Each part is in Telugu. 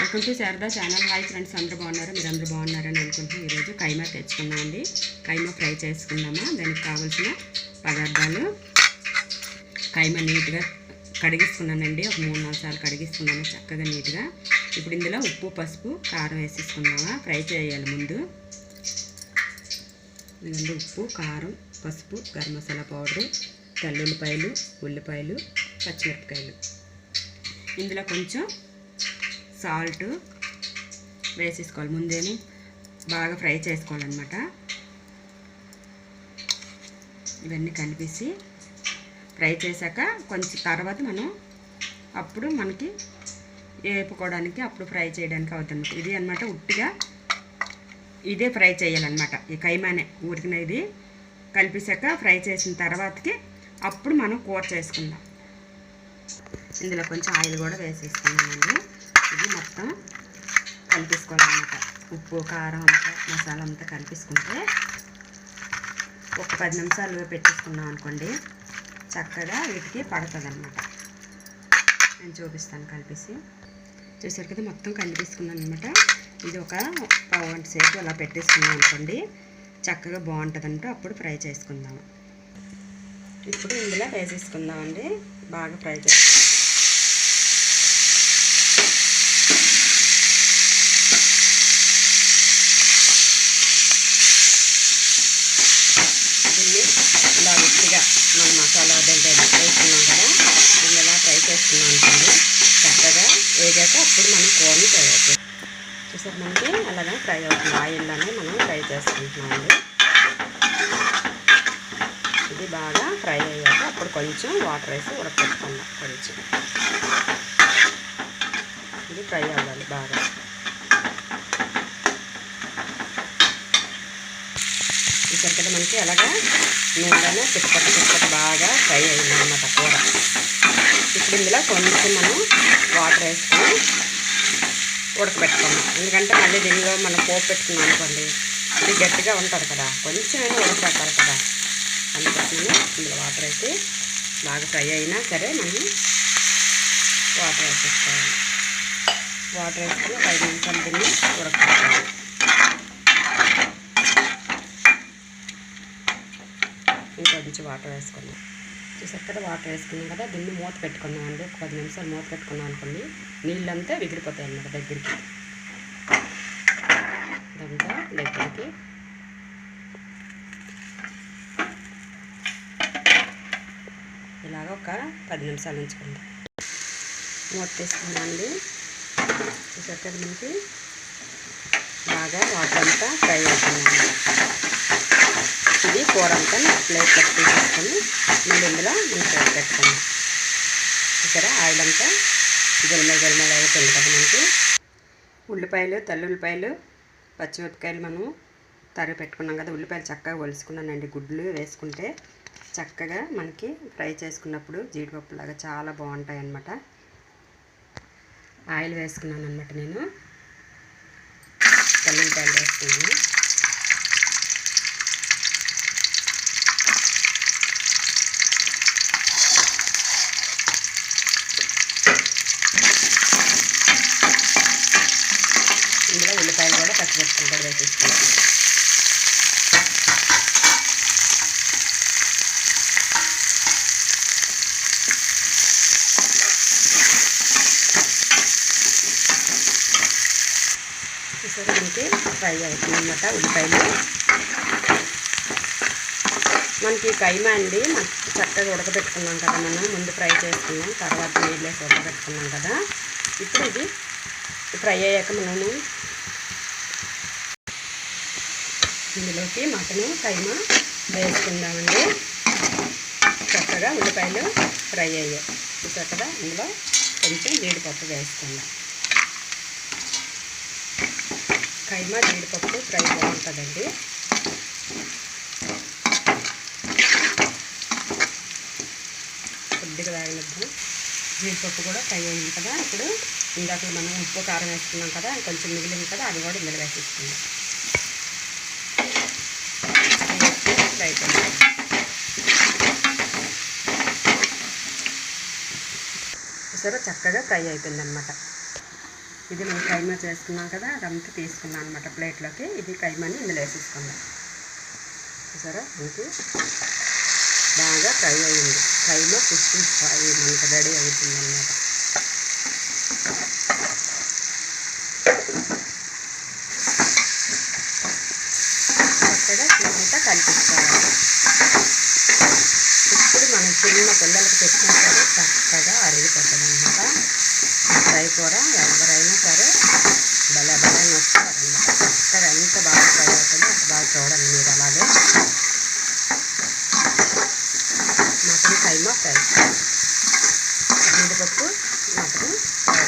Welcome to Sharada channel. Hi friends అందరూ బాగున్నారు? మీరు అందరూ బాగున్నారని అనుకుంటున్నాను ఈరోజు కైమా తెచ్చుకున్నాం అండి కైమా ఫ్రై చేసుకుందామా? దానికి కావాల్సిన పదార్థాలు. కైమా నీట్గా కడిగిస్తున్నానండి ఒక మూడు నాలుగు సార్లు కడిగిస్తున్నాను చక్కగా నీట్గా. ఇప్పుడు ఇందులో ఉప్పు పసుపు కారం వేసేసుకుందామా? ఫ్రై చేయాలి ముందు. ఇదండి ఉప్పు కారం పసుపు గరం మసాలా పౌడరు తెల్లుల్లిపాయలు ఉల్లిపాయలు పచ్చిమిరపకాయలు. ఇందులో కొంచెం సాల్ట్ వేసేసుకోవాలి. ముందేని బాగా ఫ్రై చేసుకోవాలన్నమాట. ఇవన్నీ కలిపేసి ఫ్రై చేశాక కొంచెం తర్వాత మనం అప్పుడు మనకి వేపుకోవడానికి అప్పుడు ఫ్రై చేయడానికి అవుతుంది ఇది అన్నమాట ఉట్టిగా ఇదే ఫ్రై చేయాలన్నమాట. ఈ కైమానే ఊరికిన ఇది కలిపేశాక ఫ్రై చేసిన తర్వాతకి అప్పుడు మనం కూర చేసుకుందాం. ఇందులో కొంచెం ఆయిల్ కూడా వేసేసుకున్నామండి ఇది మొత్తం కలిపేసుకోవాలన్నమాట. ఉప్పు కారం అంతా మసాలా అంతా కలిపేసుకుంటే ఒక పది నిమిషాలు పెట్టేసుకున్నాం అనుకోండి చక్కగా వీటికి పడుతుంది అనమాట నేను చూపిస్తాను కలిపేసి. చూసారు కదా మొత్తం కలిపేసుకున్నాను అనమాట ఇది ఒక పావు గంట సేపు అలా పెట్టేసుకున్నాం అనుకోండి చక్కగా బాగుంటుందంటే అప్పుడు ఫ్రై చేసుకుందాము ఇప్పుడు ఇందులో వేసేసుకుందామండి. బాగా ఫ్రై చేసుకుందాం దీన్ని ఇలా ఉట్టిగా మన మసాలా దీంట్లో వేసుకున్నాం కదా దీన్ని ఇలా ఫ్రై చేసుకున్నాం అనుకోండి చక్కగా వేగాక అప్పుడు మనం కూరని చేయవచ్చు చూసారు మనకి? అలాగే ఫ్రై అవుతుంది. ఆయిల్లోనే మనం ఫ్రై చేసుకుంటున్నామండి ఇది బాగా ఫ్రై అయ్యాక అప్పుడు కొంచెం వాటర్ వేసి ఉడకపెట్టుకుందాం. కొంచెం. ఇది ఫ్రై అవ్వాలి బాగా. చూసారు కదా మనకి అలాగా నూనెలో చిట్టుపట్ట చిట్టుపట్ట బాగా ఫ్రై అయింది అన్నమాట కూర. ఇప్పుడు ఇందులో కొంచెం మనం వాటర్ వేసుకొని ఉడకబెట్టుకున్నాం ఎందుకంటే మళ్ళీ దీనిలో మనం పోపు పెట్టుకున్నాం అనుకోండి ఇది గట్టిగా ఉంటుంది కదా కొంచెమైనా ఉడకబెట్టాలి కదా. అందుకోసమని ఇందులో వాటర్ వేసి బాగా ఫ్రై అయినా సరే మనం వాటర్ వేసేసుకోవాలి. వాటర్ వేసుకుని ఒక ఐదు నిమిషాలు తిని ఉడకబెట్టాలి ఇంకొంచెం వాటర్ వేసుకున్నాం. చూసారు కదా వాటర్ వేసుకున్నాం కదా దీన్ని మూత పెట్టుకున్నాం అండి. ఒక పది నిమిషాలు మూత పెట్టుకున్నాం అనుకోండి నీళ్ళంతా విగిరిపోతాయి అన్నమాట దగ్గరికి. ఇదంతా దగ్గరికి. ఇలాగ ఒక పది నిమిషాలు ఉంచుకుందాం. మూత తీసుకున్నామండి చూసారు కదా మనకి బాగా వాటర్ అంతా ఫ్రై అవుతుంది ఇది కూర అంతా ప్లేట్లో తీసేసుకొని మళ్ళీ ఇందులో మనం పెట్టుకున్నాం చూసారా? ఆయిల్ అంతా గరిమెల గరిమెల అవుతుంది కదా మనకి. ఉల్లిపాయలు తెల్లుల్లిపాయలు పచ్చిమిరపకాయలు మనం తరిగి పెట్టుకున్నాం కదా. ఉల్లిపాయలు చక్కగా ఒలుసుకున్నానండి. గుడ్లు వేసుకుంటే చక్కగా మనకి ఫ్రై చేసుకున్నప్పుడు జీడిపప్పులాగా చాలా బాగుంటాయి అన్నమాట ఆయిల్ వేసుకున్నాను అనమాట నేను తల్లుల్లిపాయలు వేసుకున్నాను ఇందులో ఉల్లిపాయలు కూడా పచ్చిమిరపకాయలు చూసారు మనకి ఫ్రై అవుతుంది అనమాట ఉల్లిపాయలు. మనకి కైమా అండి మనకి చక్కగా ఉడకబెట్టుకున్నాం కదా మనం. ముందు ఫ్రై చేసుకున్నాం తర్వాత నీళ్ళు వేసి ఉడకబెట్టుకున్నాం కదా. ఇప్పుడు ఇది ఫ్రై అయ్యాక మనము ఇందులోకి మటను కైమా వేసుకుందామండి. చక్కగా ఉల్లిపాయలు ఫ్రై అయ్యాయి. చక్కగా ఇందులో కొంచెం జీడిపప్పు వేసుకుందాం. కైమా జీడిపప్పు ఫ్రై బాగుంటుందండి. కొద్దిగా వేగనిద్దాం జీడిపప్పు కూడా ఫ్రై అయింది కదా? ఇప్పుడు ఇందాక మనం ఉప్పు కారం వేసుకున్నాం కదా? కొంచెం మిగిలింది కదా? అది కూడా ఇందులో వేసేసుకుందాం. అయిపోయింది. చూసారా చక్కగా ఫ్రై అయిపోయింది అనమాట ఇది మనం కైమా చేసుకున్నాం కదా అదంతా తీసుకున్నాం అనమాట ప్లేట్లోకి. ఇది కైమాని ఇందులో వేసేసుకుందాం. చూసారా? మనకి బాగా ఫ్రై అయింది. కైమా ఫిఫ్టీ ఫ్రై మనకి రెడీ అవుతుంది అనమాట చక్కగా ఇదంతా కలిపిస్తాము ఇప్పుడు మనం చిన్న పిల్లలకి పెట్టినా సరే చక్కగా అరిగిపోతుంది అనమాట ఫ్రై కూర ఎవరైనా సరే భలే భలే నచ్చుతారనమాట చక్కగా ఎంత బాగా ఫ్రై అవుతుందో అంత బాగా చూడండి మీరు అలాగే మటన్ కైమా ఫ్రై జీడిపప్పు మటన్ ఫ్రై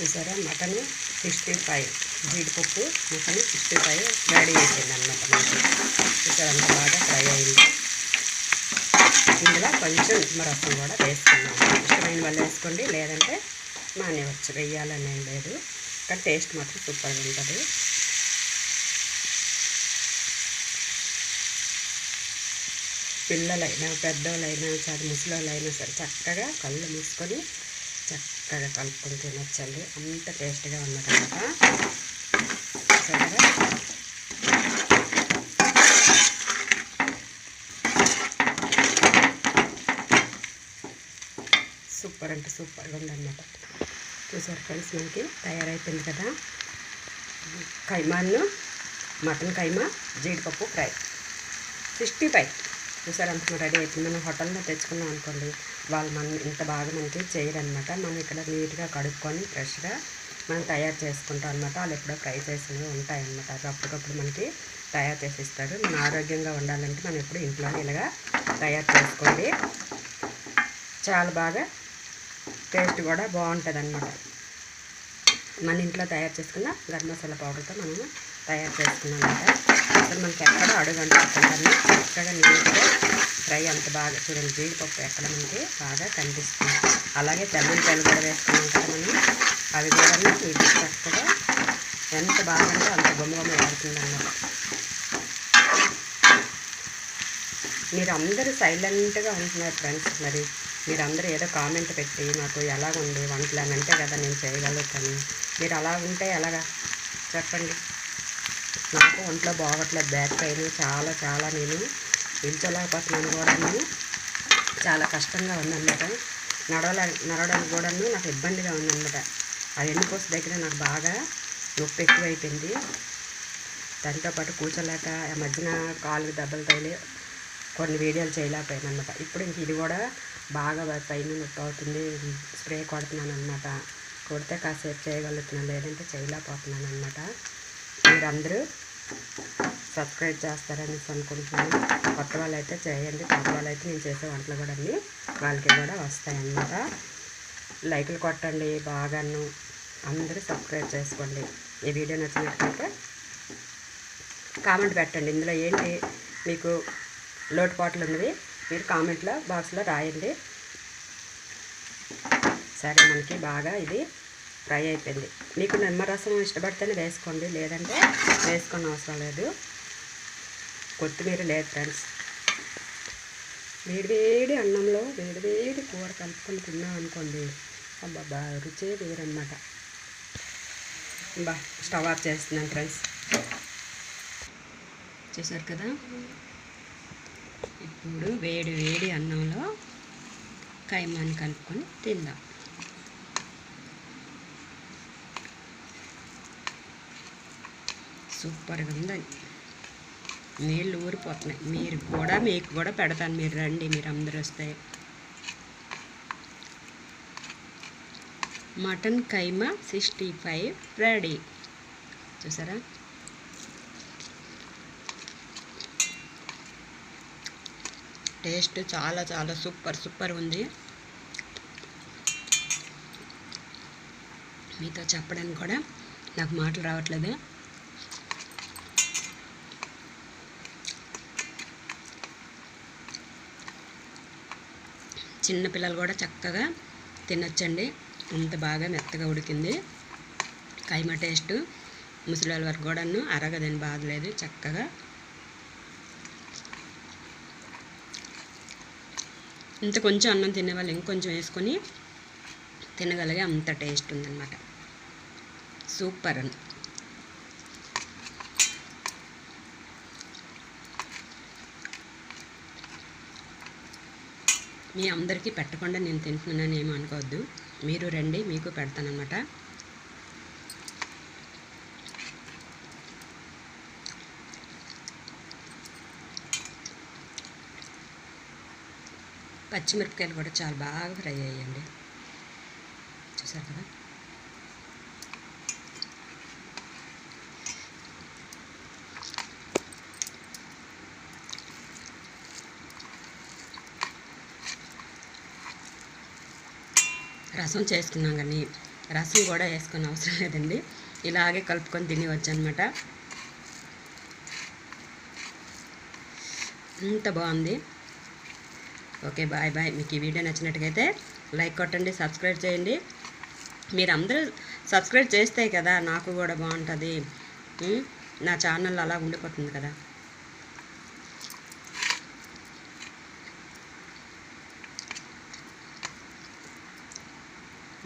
చూసారా? మటన్ సిక్స్టీ ఫైవ్ జీడిపప్పు మటన్ సిక్స్టీ ఫైవ్ రెడీ అయిపోయింది అనమాట మనకి చూసారా? అంత బాగా ఫ్రై అయింది. ఇందులో కొంచెం ఉప్మా రసం కూడా వేసుకున్నాం ఇష్టమైన వాళ్ళు వేసుకోండి లేదంటే మానేవచ్చు వేయాలని ఏం లేదు. కానీ టేస్ట్ మాత్రం సూపర్గా ఉంటుంది. పిల్లలైనా పెద్దవాళ్ళైనా చాలా ముసలివాళ్ళైనా సరే చక్కగా కళ్ళు మూసుకొని చక్కగా కలుపుకొని తినొచ్చండి. అంత టేస్ట్గా ఉన్నదన్నమాట సరేగా సూపర్ అంటే సూపర్గా ఉందన్నమాట. చూసారు ఫ్రెండ్స్ మనకి తయారైపోయింది కదా. కైమాను మటన్ కైమా జీడిపప్పు ఫ్రై. Sixty five. చూసారు అంత రెడీ అయిపోయింది. మనం హోటల్లో తెచ్చుకున్నాం అనుకోండి. వాళ్ళు మనం ఇంత బాగా మనకి చేయరనమాట. మనం ఇక్కడ నీట్గా కడుక్కొని ఫ్రెష్గా మనం తయారు చేసుకుంటాం అనమాట వాళ్ళు ఎప్పుడో ఫ్రై చేసినవి ఉంటాయన్నమాట. అవి అప్పటికప్పుడు మనకి తయారు చేసి ఇస్తారు మన ఆరోగ్యంగా ఉండాలంటే మనం ఎప్పుడు ఇంట్లో ఇలాగా తయారు చేసుకోండి. చాలా బాగా టేస్ట్ కూడా బాగుంటుంది అనమాట మన ఇంట్లో తయారు చేసుకున్న గరం మసాలా పౌడర్తో మనము తయారు చేసుకున్నాం అనమాట అసలు మనకి ఎక్కడ అడుగు అంటుకుంటాను చక్కగా నీట్గా ఫ్రై అంత బాగా చూడండి. జీడిపప్పు ఎక్కడ మనకి బాగా కనిపిస్తుంది. అలాగే తెల్లని కూడా వేసుకున్నాం కదా మనం. అవి కూడా ఇది కూడా ఎంత బాగా అంటే అంత బొమ్మ బొమ్మ మీరు అందరూ సైలెంట్గా ఉంటున్నారు ఫ్రెండ్స్ మరి. మీరు అందరూ ఏదో కామెంట్ పెట్టి నాకు ఎలాగుంది వంటలు అని అంటే కదా నేను చేయగలుగుతాను. మీరు అలా ఉంటే ఎలాగా? చెప్పండి. నాకు ఒంట్లో బాగోట్లేదు బ్యాక్ పెయిన్ చాలా చాలా నేను నిల్చోలేకపోతున్నాను కూడా చాలా కష్టంగా ఉందన్నమాట. నడవలే నడవడానికి కూడా నాకు ఇబ్బందిగా ఉందన్నమాట. ఆ ఎండుపోస దగ్గర నాకు బాగా నొప్పి ఎక్కువైపోయింది. దానితో పాటు కూర్చోలేక ఆ మధ్యన కాలు దెబ్బలు తగిలి కొన్ని వీడియోలు చేయలేకపోయాను అనమాట ఇప్పుడు ఇంక ఇది కూడా బాగా పైన నొప్పి అవుతుంది స్ప్రే కొడుతున్నాను అనమాట కొడితే కాసేపు చేయగలుగుతున్నాను లేదంటే చేయలేకపోతున్నాను అనమాట మీరందరూ సబ్స్క్రైబ్ చేస్తారనేసి అనుకుంటున్నాను. కొత్త వాళ్ళు అయితే చేయండి. కొత్త వాళ్ళు అయితే నేను చేసే వంటలు కూడా అన్నీ వాళ్ళకి కూడా వస్తాయన్నమాట. లైకులు కొట్టండి బాగాను. అందరూ సబ్స్క్రైబ్ చేసుకోండి. ఈ వీడియో నచ్చినట్లయితే కామెంట్ పెట్టండి. ఇందులో ఏంటి మీకు లోటుపాట్లు ఉన్నవి మీరు కామెంట్లో బాక్స్లో రాయండి. సరే మనకి బాగా ఇది ఫ్రై అయిపోయింది. మీకు నిమ్మరసం ఇష్టపడితేనే వేసుకోండి. లేదంటే వేసుకొని అవసరం లేదు. కొత్తిమీర లేదు ఫ్రెండ్స్. వేడివేడి అన్నంలో వేడివేడి కూర కలుపుకొని తిన్నాం అనుకోండి అబ్బాబా రుచే వేరనమాట బా స్టవ్ ఆఫ్ చేస్తున్నాను ఫ్రెండ్స్. చూసారు కదా? ఇప్పుడు వేడి వేడి అన్నంలో కైమాని కలుపుకొని తిందాం. సూపర్గా ఉందండి. నీళ్ళు ఊరిపోతున్నాయి. మీరు కూడా మీకు కూడా పెడతాను. మీరు రండి మీరు అందరు వస్తే. Mutton keema sixty five ready. చూసారా? టేస్ట్ చాలా చాలా సూపర్ సూపర్ ఉంది. మీతో చెప్పడానికి కూడా నాకు మాటలు రావట్లేదు. చిన్నపిల్లలు కూడా చక్కగా తినొచ్చండి. అంత బాగా మెత్తగా ఉడికింది. కైమ టేస్ట్ ముసలి వాళ్ళ వరకు కూడాను అరగదని బాధలేదు చక్కగా. ఇంత కొంచెం అన్నం తినేవాళ్ళు ఇంకొంచెం వేసుకొని తినగలిగే అంత టేస్ట్ ఉందన్నమాట. సూపర్ అని మీ అందరికీ పెట్టకుండా నేను తింటున్నానని ఏమీ అనుకోవద్దు. మీరు రండి మీకు పెడతానమాట పచ్చిమిరపకాయలు కూడా చాలా బాగా ఫ్రై అయ్యండి చూసారు కదా? రసం చేసుకున్నాం కానీ రసం కూడా వేసుకొని అవసరం లేదండి. ఇలాగే కలుపుకొని తినేవచ్చు అనమాట అంత బాగుంది. Okay bye bye. మీకు ఈ వీడియో నచ్చినట్టుగైతే లైక్ కొట్టండి సబ్స్క్రైబ్ చేయండి. మీరు అందరూ సబ్స్క్రైబ్ చేస్తే కదా నాకు కూడా బాగుంటుంది. నా ఛానల్ అలా ఉండిపోతుంది కదా.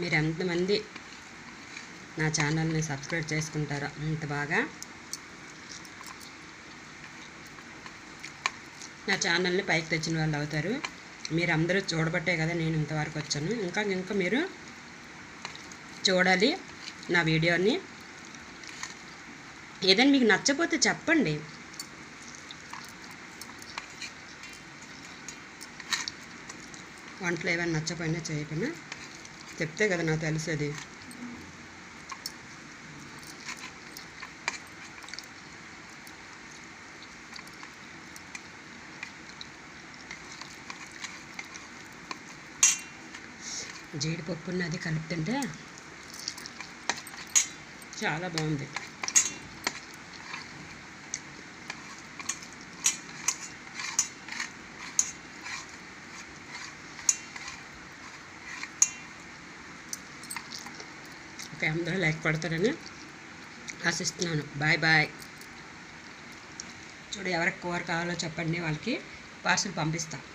మీరు ఎంతమంది నా ఛానల్ని సబ్స్క్రైబ్ చేసుకుంటారో అంత బాగా నా ఛానల్ని పైకి తెచ్చిన వాళ్ళు అవుతారు. మీరు అందరూ చూడబట్టే కదా నేను ఇంతవరకు వచ్చాను. ఇంకా ఇంకా మీరు చూడాలి నా వీడియోని. ఏదైనా మీకు నచ్చపోతే చెప్పండి. వంటలు ఏమైనా నచ్చపోయినా చేయకపోయినా చెప్తే కదా నాకు తెలిసేది. జీడిపప్పుని అది కలుపుతుంటే చాలా బాగుంది. ఓకే అందరూ లైక్ పడతారని ఆశిస్తున్నాను. Bye bye. చూడు ఎవరికి కూర కావాలో చెప్పండి వాళ్ళకి పార్సల్ పంపిస్తాను